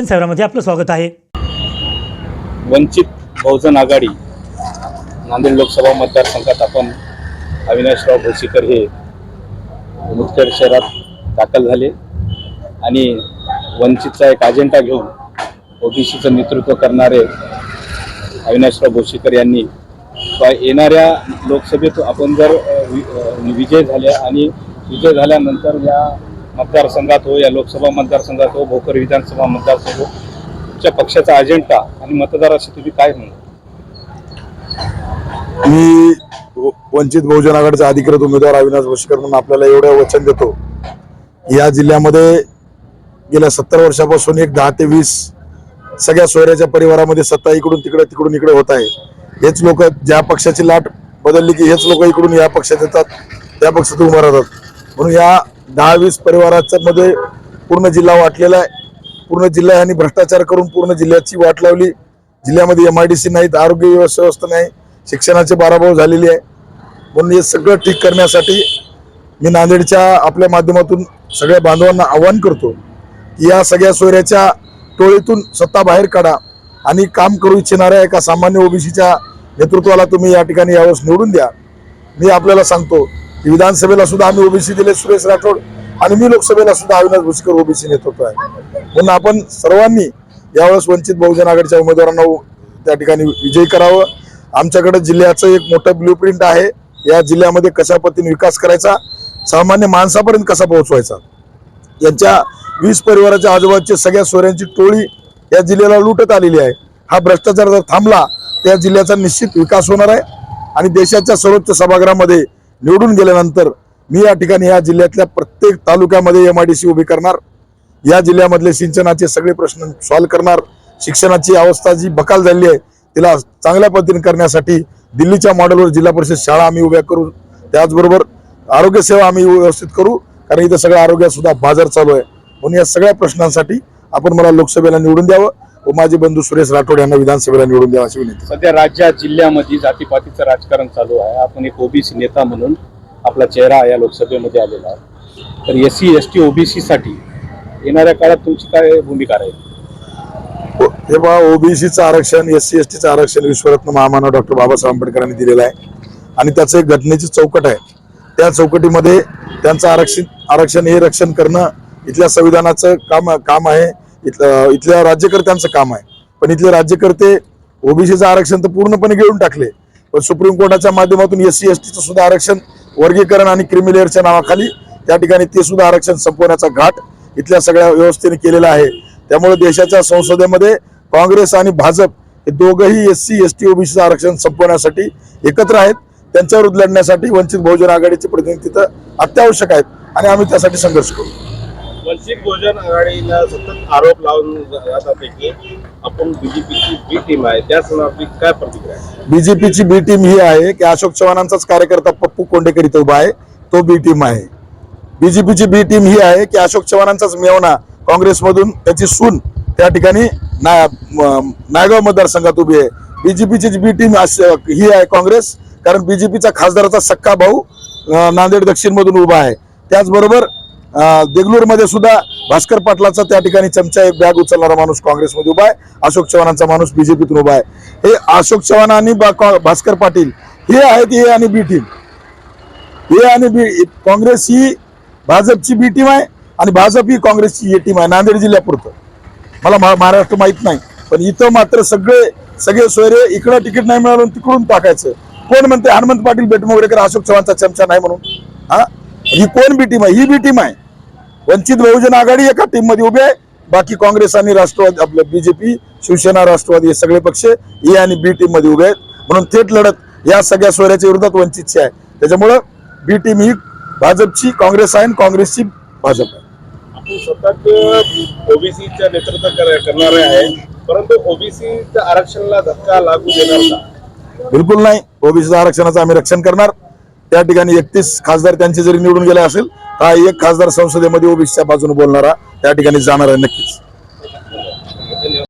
जनसेवरामध्ये आपलं स्वागत आहे. वंचित बहुजन आघाडी नांदेड लोकसभा मतदारसंघात आपण अविनाशराव भोसीकर हे मुदखेड शहरात दाखल झाले आणि वंचितचा एक अजेंडा घेऊन ओबीसीचं नेतृत्व करणारे अविनाशराव भोसीकर यांनी येणाऱ्या लोकसभेत आपण जर वि- विजय झाल्या आणि विजय झाल्यानंतर या मतदारसंघात हो या लोकसभा मतदारसंघात हो भोकर विधानसभा मतदारसंघ हो तुमच्या पक्षाचा अजेंडा आणि मतदाराशी तुम्ही काय म्हणू? मी वंचित बहुजन आघाडीचा अधिकृत उमेदवार अविनाश भोसकर म्हणून आपल्याला एवढं वचन देतो. या जिल्ह्यामध्ये गेल्या सत्तर वर्षापासून एक दहा ते वीस सगळ्या सोयऱ्याच्या परिवारामध्ये सत्ता इकडून तिकडे तिकडून इकडे होत आहे. हेच लोक ज्या पक्षाची लाट बदलली की हेच लोक इकडून या पक्षात येतात त्या पक्षात उभं राहतात. म्हणून या दहा वीस परिवाराच्या मध्ये पूर्ण जिल्हा वाटलेला आहे. पूर्ण जिल्हा यांनी भ्रष्टाचार करून पूर्ण जिल्ह्याची वाट लावली. जिल्ह्यामध्ये एम आय डी सी नाहीत आरोग्य व्यवस्था नाही शिक्षणाचे बाराभाव झालेली आहे. म्हणून हे सगळं ठीक करण्यासाठी मी नांदेडच्या आपल्या माध्यमातून सगळ्या बांधवांना आव्हान करतो की या सगळ्या सोयऱ्याच्या टोळीतून सत्ता बाहेर काढा आणि काम करू इच्छिणाऱ्या एका सामान्य ओबीसीच्या नेतृत्वाला तुम्ही या ठिकाणी यावेळेस निवडून द्या. मी आपल्याला सांगतो विधानसभेला सुद्धा आम्ही ओबीसी दिले सुरेश राठोड. आणि मी लोकसभेला सुद्धा अविनाश भुसकर ओबीसी नेतृत्व आहे. म्हणून आपण सर्वांनी यावेळेस वंचित बहुजन आघाडीच्या उमेदवारांना त्या ठिकाणी विजयी करावं. आमच्याकडे जिल्ह्याचं एक मोठं ब्ल्यू प्रिंट आहे. या जिल्ह्यामध्ये कशा पद्धतीने विकास करायचा? सामान्य माणसापर्यंत कसा पोहोचवायचा? यांच्या वीस परिवाराच्या आजूबाजूच्या सगळ्या सोऱ्यांची टोळी या जिल्ह्याला लुटत आलेली आहे. हा भ्रष्टाचार जर थांबला तर या जिल्ह्याचा निश्चित विकास होणार आहे. आणि देशाच्या सर्वोच्च सभागृहामध्ये निवडून गेल्यानंतर मी या ठिकाणी या जिल्ह्यातल्या प्रत्येक तालुक्यामध्ये एम आय डी सी उभी करणार. या जिल्ह्यामधले सिंचनाचे सगळे प्रश्न सॉल्व्ह करणार. शिक्षणाची अवस्था जी बकाल झालेली आहे तिला चांगल्या पद्धतीने करण्यासाठी दिल्लीच्या मॉडेलवर जिल्हा परिषद शाळा आम्ही उभ्या करू. त्याचबरोबर आरोग्यसेवा आम्ही व्यवस्थित करू. कारण इथं सगळ्या आरोग्यात सुद्धा बाजार चालू आहे. म्हणून या सगळ्या प्रश्नांसाठी आपण मला लोकसभेला निवडून द्यावं. व माझे बंधू सुरेश राठोड यांना विधानसभेला निवडून द्यावं अशी विनंती. सध्या राज्यात जिल्ह्यामध्ये जातीपातीचं राजकारण चालू आहे. आपण एक ओबीसी नेता म्हणून आपला चेहरा या लोकसभेमध्ये आलेला आहे. तर S C S T OBC साठी येणाऱ्या काळात तुमची काय भूमिका राहील? ओ- हे बा ओबीसीचं आरक्षण एस सी एस टीचं आरक्षण विश्वरत्न महामानव डॉक्टर बाबासाहेब आंबेडकरांनी दिलेलं आहे. आणि त्याचं एक घटनेची चौकट आहे. त्या चौकटीमध्ये त्यांचं आरक्षण आरक्षण हे रक्षण करणं इथल्या संविधानाचं काम काम आहे. इथलं इथल्या राज्यकर्त्यांचं काम आहे. पण इथले राज्यकर्ते ओबीसीचं आरक्षण तर पूर्णपणे गिळून टाकले. पण सुप्रीम कोर्टाच्या माध्यमातून एस सी एस टीचं सुद्धा आरक्षण वर्गीकरण आणि क्रिमिलेअरच्या नावाखाली त्या ठिकाणी ते सुद्धा आरक्षण संपवण्याचा घाट इथल्या सगळ्या व्यवस्थेने केलेला आहे. त्यामुळे देशाच्या संसदेमध्ये काँग्रेस आणि भाजप हे दोघंही एस सी एस टी ओबीसीचं आरक्षण संपवण्यासाठी एकत्र आहेत. त्यांच्यावर लढण्यासाठी वंचित बहुजन आघाडीचे प्रतिनिधी तिथं अत्यावश्यक आहेत. आणि आम्ही त्यासाठी संघर्ष करू. वंचित बहुजन आघाडीला सतत आरोप लावून जातात की आपण बीजेपीची बी टीम आहे. त्या संदर्भात काय प्रतिक्रिया बीजेपीची बी टीम ही आहे की अशोक चव्हाणांचाच कार्यकर्ता पप्पू कोंडेकर इथं उभा आहे. तो बी टीम आहे. बीजेपीची बी टीम ही आहे की अशोक चव्हाणांचाच मेवणा काँग्रेसमधून त्याची सून त्या ठिकाणी ना नायगाव मतदारसंघात उभी आहे. बीजेपीची बी टीम ही आहे काँग्रेस कारण बीजेपीचा खासदाराचा सक्का भाऊ नांदेड दक्षिण मधून उभा आहे. त्याचबरोबर देगलूरमध्ये सुद्धा भास्कर पाटलाचा त्या ठिकाणी चमचा एक बॅग उचलणारा माणूस काँग्रेसमध्ये उभा आहे. अशोक चव्हाणांचा माणूस बीजेपीतून उभा आहे. हे अशोक चव्हाण आणि भास्कर पाटील हे आहेत हे आणि बी टीम हे आणि बी काँग्रेस ही भाजपची बी टीम आहे आणि भाजप ही काँग्रेसची ए टीम आहे नांदेड जिल्ह्यापुरतं. मला महाराष्ट्र माहीत नाही पण इथं मात्र सगळे सगळे सोयरे इकडं तिकीट नाही मिळालं तिकडून टाकायचं. कोण म्हणते हनुमंत पाटील बेटमोगरेकर अशोक चव्हाणचा चमचा नाही म्हणून. हा? ही कोण बी टीम आहे? ही बी टीम आहे. वंचित बहुजन आघाडी एका टीममध्ये उभे आहे. बाकी काँग्रेस आणि राष्ट्रवादी आपलं बीजेपी शिवसेना राष्ट्रवादी हे सगळे पक्ष ए आणि बी टीममध्ये उभे आहेत. म्हणून थेट लढत या सगळ्या सोयऱ्याच्या विरोधात वंचितची आहे. त्याच्यामुळं बी टीम ही भाजपची काँग्रेस आहे आणि काँग्रेसची भाजप आहे. आपण सतत ओबीसीच्या नेतृत्व कर- करणारे आहे. परंतु ओबीसीच्या आरक्षणाला धक्का लागू देणार बिलकुल नाही. ओबीसी आरक्षणाचं आम्ही रक्षण करणार. त्या ठिकाणी एकतीस खासदार त्यांचे जरी निवडून गेले असेल तर हा एक खासदार संसदेमध्ये ओबीसीच्या बाजूने बोलणारा त्या ठिकाणी जाणार आहे नक्कीच.